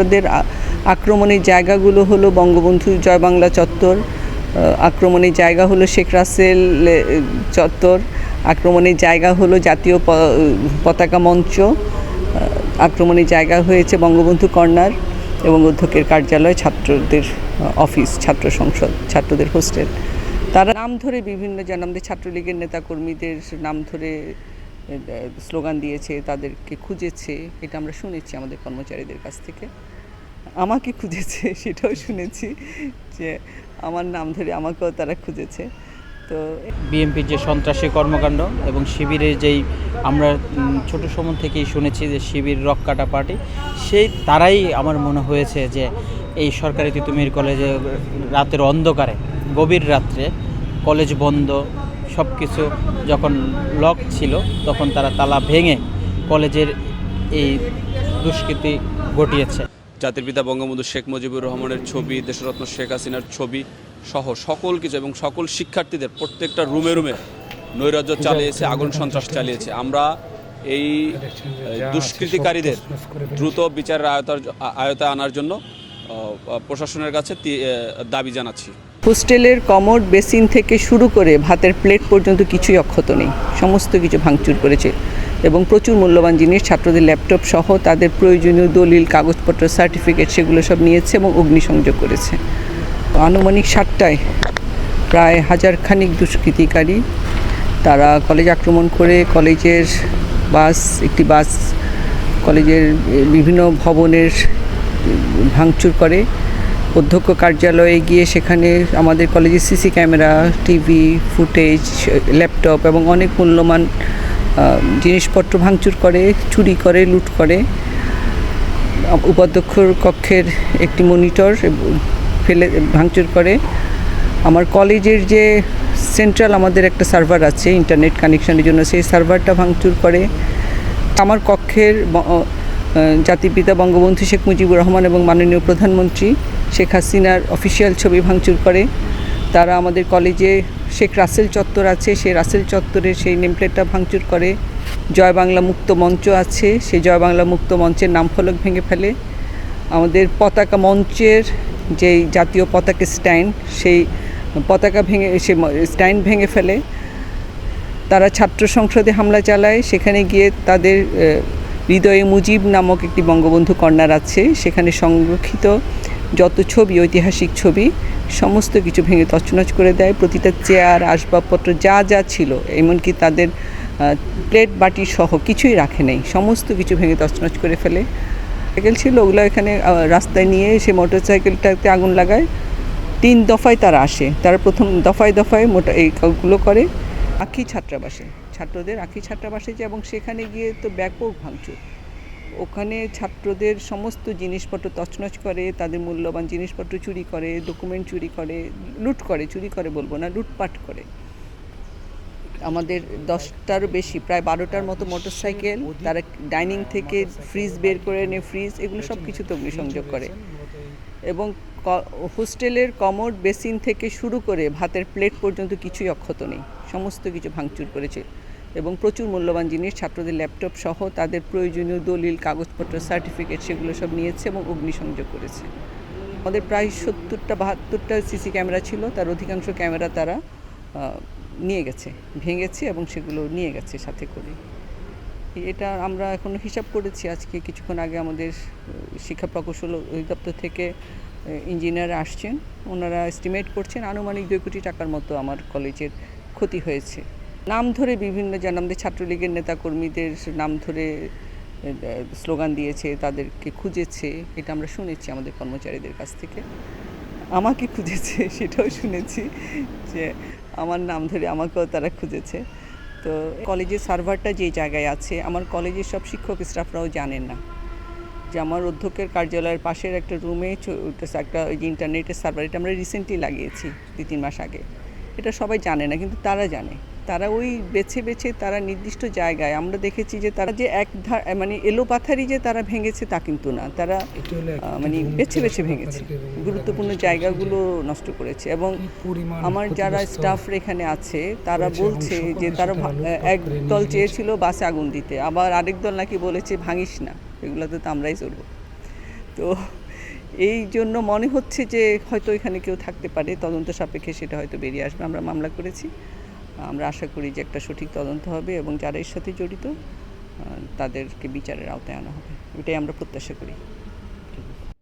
ওদের আক্রমণের জায়গাগুলো হলো বঙ্গবন্ধু জয় বাংলা চত্বর আক্রমণের জায়গা হলো শেখ রাসেল চত্বর, আক্রমণের জায়গা হলো জাতীয় পতাকা মঞ্চ আক্রমণের জায়গা হয়েছে বঙ্গবন্ধু কর্নার এবং অধ্যক্ষের কার্যালয় ছাত্রদের অফিস, ছাত্র সংসদ, ছাত্রদের হোস্টেল। তারা নাম ধরে বিভিন্ন যেন আমাদের ছাত্রলীগের নেতাকর্মীদের নাম ধরে স্লোগান দিয়েছে, তাদেরকে খুঁজেছে, এটা আমরা শুনেছি আমাদের কর্মচারীদের কাছ থেকে। আমাকে খুঁজেছে, সেটাও শুনেছি যে আমার নাম ধরে আমাকেও তারা খুঁজেছে। তো বিএনপির যে সন্ত্রাসী কর্মকাণ্ড এবং শিবিরের যেই আমরা ছোট সময় থেকেই শুনেছি যে শিবির রক্কাটা পার্টি, সেই তারাই আমার মনে হয়েছে যে এই সরকারি তিতুমির কলেজে রাতের অন্ধকারে, গভীর রাত্রে কলেজ বন্ধ সব কিছু যখন লক ছিল, তখন তারা তালা ভেঙে কলেজের এই দুষ্কৃতি ঘটিয়েছে। জাতির পিতা বঙ্গবন্ধু শেখ মুজিবুর রহমানের ছবি, দেশরত্ন শেখ হাসিনার ছবি সহ সকল কিছু এবং সকল শিক্ষার্থীদের প্রত্যেকটা রুমে রুমে নৈরাজ্য চালিয়েছে, আগুন সন্ত্রাস চালিয়েছে। আমরা এই দুষ্কৃতিকারীদের দ্রুত বিচারের আয়তার, আয়তায় আনার জন্য প্রশাসনের কাছে দাবি জানাচ্ছি। হোস্টেলের কমোড বেসিন থেকে শুরু করে ভাতের প্লেট পর্যন্ত কিছুই অক্ষত নেই। সমস্ত কিছু ভাঙচুর করেছে এবং প্রচুর মূল্যবান জিনিস, ছাত্রদের ল্যাপটপ সহ তাদের প্রয়োজনীয় দলিল, কাগজপত্র, সার্টিফিকেট সেগুলো সব নিয়েছে এবং অগ্নিসংযোগ করেছে। আনুমানিক সাতটায় প্রায় হাজার খানিক দুষ্কৃতিকারী তারা কলেজ আক্রমণ করে কলেজের বাস, একটি বাস কলেজের বিভিন্ন ভবনের ভাঙচুর করে। অধ্যক্ষ কার্যালয়ে গিয়ে সেখানে আমাদের কলেজের CC camera TV footage laptop এবং অনেক মূল্যবান আহ, জিনিসপত্র ভাঙচুর করে চুরি করে লুট করে। উপাধ্যক্ষর কক্ষের একটি মনিটর ফেলে ভাঙচুর করে। আমার কলেজের যে সেন্ট্রাল আমাদের একটা সার্ভার আছে ইন্টারনেট কানেকশনের জন্য সেই সার্ভারটা ভাঙচুর করে। আমার কক্ষের ব- আহ, জাতির পিতা বঙ্গবন্ধু শেখ মুজিবুর রহমান এবং মাননীয় প্রধানমন্ত্রী শেখ হাসিনার অফিসিয়াল ছবি ভাঙচুর করে। তারা আমাদের কলেজে শেখ রাসেল চত্বর আছে, সেই রাসেল চত্বরের সেই নেমপ্লেটটা ভাঙচুর করে। জয় বাংলা মুক্ত মঞ্চ আছে, সেই জয় বাংলা মুক্ত মঞ্চের নাম ফলক ভেঙে ফেলে। আমাদের পতাকা মঞ্চের যেই জাতীয় পতাকা স্ট্যান্ড, সেই পতাকা ভেঙে সে স্ট্যান্ড ভেঙে ফেলে। তারা ছাত্র সংসদে হামলা চালায়, সেখানে গিয়ে তাদের হৃদয়ে মুজিব নামক একটি বঙ্গবন্ধু কন্যার আছে। সেখানে সংরক্ষিত যত ছবি, ঐতিহাসিক ছবি, সমস্ত কিছু ভেঙে তছনছ করে দেয়। প্রতিটা চেয়ার, আসবাবপত্র যা যা ছিল, এমনকি তাদের প্লেট, বাটি সহ কিছুই রাখে নেই। সমস্ত কিছু ভেঙে তছনছ করে ফেলে। সাইকেল ছিল, ওগুলো এখানে রাস্তায় নিয়ে এসে মোটর সাইকেলটাতে আগুন লাগায়। তিন দফায় তারা আসে। তারা প্রথম দফায় দফায় মোটা, এই এইগুলো করে। আখি ছাত্রাবাসে। ছাত্রদের আখি ছাত্রাবাসে যে, এবং সেখানে গিয়ে তো ব্যাপক ভাঙচুর। ওখানে ছাত্রদের সমস্ত জিনিসপত্র তছনছ করে, তাদের মূল্যবান জিনিসপত্র চুরি করে ডকুমেন্ট চুরি করে, লুট করে, চুরি করে বলব না, লুটপাট করে। আমাদের দশটার বেশি, প্রায় বারোটার মতো মোটরসাইকেল তারা ডাইনিং থেকে ফ্রিজ বের করে এনে ফ্রিজ এগুলো সব কিছুতে অগ্নিসংযোগ করে। এবং হোস্টেলের কমোড বেসিন থেকে শুরু করে ভাতের প্লেট পর্যন্ত কিছুই অক্ষত নেই, সমস্ত কিছু ভাঙচুর করেছে। এবং প্রচুর মূল্যবান জিনিস, ছাত্রদের ল্যাপটপ সহ তাদের প্রয়োজনীয় দলিল, কাগজপত্র সার্টিফিকেট সেগুলো সব নিয়েছে এবং অগ্নিসংযোগ করেছে। আমাদের প্রায় সত্তরটা, বাহাত্তরটা সিসি ক্যামেরা ছিল, তার অধিকাংশ ক্যামেরা তারা নিয়ে গেছে, ভেঙেছে এবং সেগুলো নিয়ে গেছে সাথে করে এটা আমরা এখন হিসাব করেছি, আজকে কিছুক্ষণ আগে আমাদের শিক্ষা প্রকৌশল অধিদপ্তর থেকে ইঞ্জিনিয়ার আসছেন। ওনারা এস্টিমেট করছেন আনুমানিক দুই কোটি টাকার মতো আমার কলেজের ক্ষতি হয়েছে। নাম ধরে বিভিন্ন যেন আমাদের ছাত্রলীগের নেতাকর্মীদের নাম ধরে স্লোগান দিয়েছে, তাদেরকে খুঁজেছে, এটা আমরা শুনেছি আমাদের কর্মচারীদের কাছ থেকে। আমাকে খুঁজেছে, সেটাও শুনেছি যে আমার নাম ধরে আমাকেও তারা খুঁজেছে। তো কলেজের সার্ভারটা যে জায়গায় আছে, আমার কলেজের সব শিক্ষক স্টাফরাও জানেন না। যে আমার অধ্যক্ষের কার্যালয়ের পাশের একটা রুমে একটা ওই যে ইন্টারনেটের সার্ভার, এটা আমরা রিসেন্টলি লাগিয়েছি, দুই, তিন মাস আগে। এটা সবাই জানে না, কিন্তু তারা জানে। তারা ওই বেছে বেছে তারা নির্দিষ্ট জায়গায় আমরা দেখেছি যে তারা যে এক মানে এলোপাথারি যে তারা ভেঙেছে তা কিন্তু না। তারা মানে বেছে বেছে ভেঙেছে। গুরুত্বপূর্ণ জায়গাগুলো নষ্ট করেছে এবং আমার যারা স্টাফ এখানে আছে তারা বলছে যে তারা এক দল চেয়েছিল বাসে আগুন দিতে আবার আরেক দল নাকি বলেছে ভাঙিস না এগুলোতে তো আমরাই চলবো। তো এই জন্য মনে হচ্ছে যে হয়তো এখানে কেউ থাকতে পারে তদন্ত সাপেক্ষে সেটা হয়তো বেরিয়ে আসবে আমরা মামলা করেছি। আমরা আশা করি যে একটা সঠিক তদন্ত হবে এবং যারা এর সাথে জড়িত তাদেরকে বিচারের আওতায় আনা হবে। এটাই আমরা প্রত্যাশা করি।